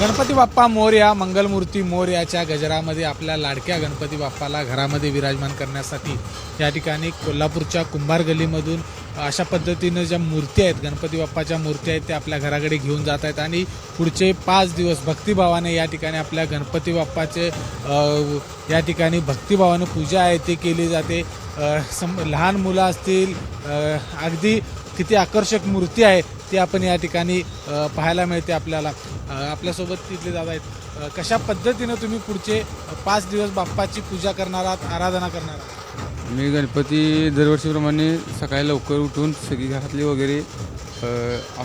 गणपती बाप्पा मोर्या मंगलमूर्ती मोर्याच्या गजरामध्ये आपल्या लाडक्या गणपती बाप्पाला घरामध्ये विराजमान करण्यासाठी या ठिकाणी कोल्हापूरच्या कुंभार गल्लीमधून अशा पद्धतीनं ज्या मूर्ती आहेत गणपती बाप्पाच्या मूर्ती आहेत त्या आपल्या घराकडे घेऊन जात आहेत आणि पुढचे पाच दिवस भक्तिभावाने या ठिकाणी आपल्या गणपती बाप्पाचे या ठिकाणी भक्तिभावानं पूजा आहे ती केली जाते. सम लहान मुलं असतील अगदी किती आकर्षक मूर्ती आहे ते आपण या ठिकाणी पाहायला मिळते आपल्याला. आपल्यासोबत तिथले दादा आहेत. कशा पद्धतीनं तुम्ही पुढचे पाच दिवस बाप्पाची पूजा करणार आहात आराधना करणार आहात? मी गणपती दरवर्षीप्रमाणे सकाळी लवकर उठून सगळी घरातली वगैरे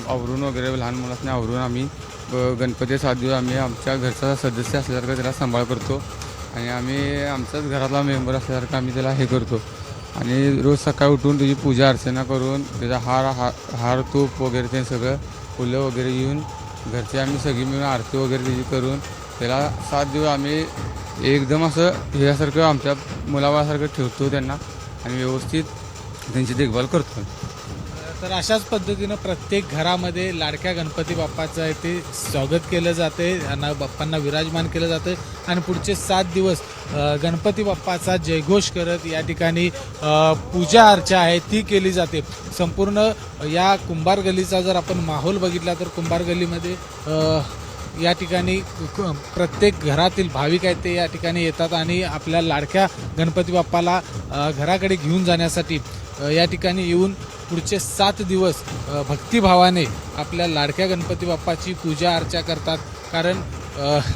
आवरून वगैरे लहान मुलांना आवरून आम्ही गणपती सात दिवस आम्ही आमच्या घरचा सदस्य असल्यासारखं त्याला सांभाळ करतो. आणि आम्ही आमचाच घरातला मेंबर असल्यासारखं आम्ही त्याला हे करतो. आणि रोज सकाळी उठून त्याची पूजा अर्चना करून त्याचा हार हा हार तूप वगैरे ते सगळं फुलं वगैरे येऊन घरचे आम्ही सगळी मिळून आरती वगैरे त्याची करून त्याला सात दिवस आम्ही एकदम असं ह्यासारखं आमच्या मुलाबाळासारखं ठेवतो त्यांना आणि व्यवस्थित त्यांची देखभाल करतो. तर अशाच पद्धतीनं प्रत्येक घरामध्ये लाडक्या गणपती बाप्पाचं आहे ते स्वागत केलं जाते यांना बाप्पांना विराजमान केलं जातं. आणि पुढचे सात दिवस गणपती बाप्पाचा जयघोष करत या ठिकाणी पूजा अर्चा आहे ती केली जाते. संपूर्ण या कुंभार गलीचा जर आपण माहोल बघितला तर कुंभार गलीमध्ये या ठिकाणी प्रत्येक घरातील भाविक आहेत ते या ठिकाणी येतात आणि आपल्या लाडक्या गणपती बाप्पाला घराकडे घेऊन जाण्यासाठी या ठिकाणी येऊन पुढचे सात दिवस भक्तिभावाने आपल्या लाडक्या गणपती बाप्पाची पूजा अर्चा करतात. कारण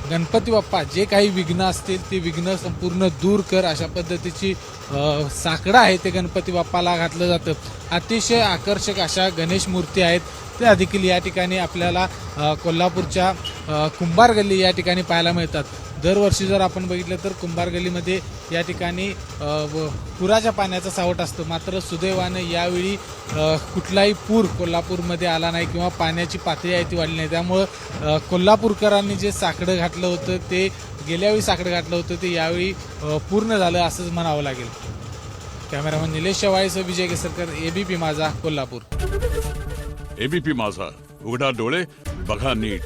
गणपती बाप्पा जे काही विघ्न असतील ते विघ्न संपूर्ण दूर कर अशा पद्धतीची साकडं आहे ते गणपती बाप्पाला घातलं जातं. अतिशय आकर्षक अशा गणेश मूर्ती आहेत. त्या देखील या ठिकाणी आपल्याला कोल्हापूरच्या कुंभार गल्ली या ठिकाणी पाहायला मिळतात. दरवर्षी जर आपण बघितलं तर कुंभार गलीमध्ये या ठिकाणी व- पुराच्या पाण्याचा सावट असतो. मात्र सुदैवानं यावेळी कुठलाही पूर कोल्हापूरमध्ये आला नाही किंवा पाण्याची पातळी आहे ती वाढली नाही. त्यामुळं कोल्हापूरकरांनी जे साकडं घातलं होतं ते गेल्यावेळी साकडं घातलं होतं ते यावेळी पूर्ण झालं असंच म्हणावं लागेल. कॅमेरामन निलेश शेवाळेसह विजय केसरकर एबीपी माझा कोल्हापूर. एबीपी माझा. उघडा डोळे बघा नीट.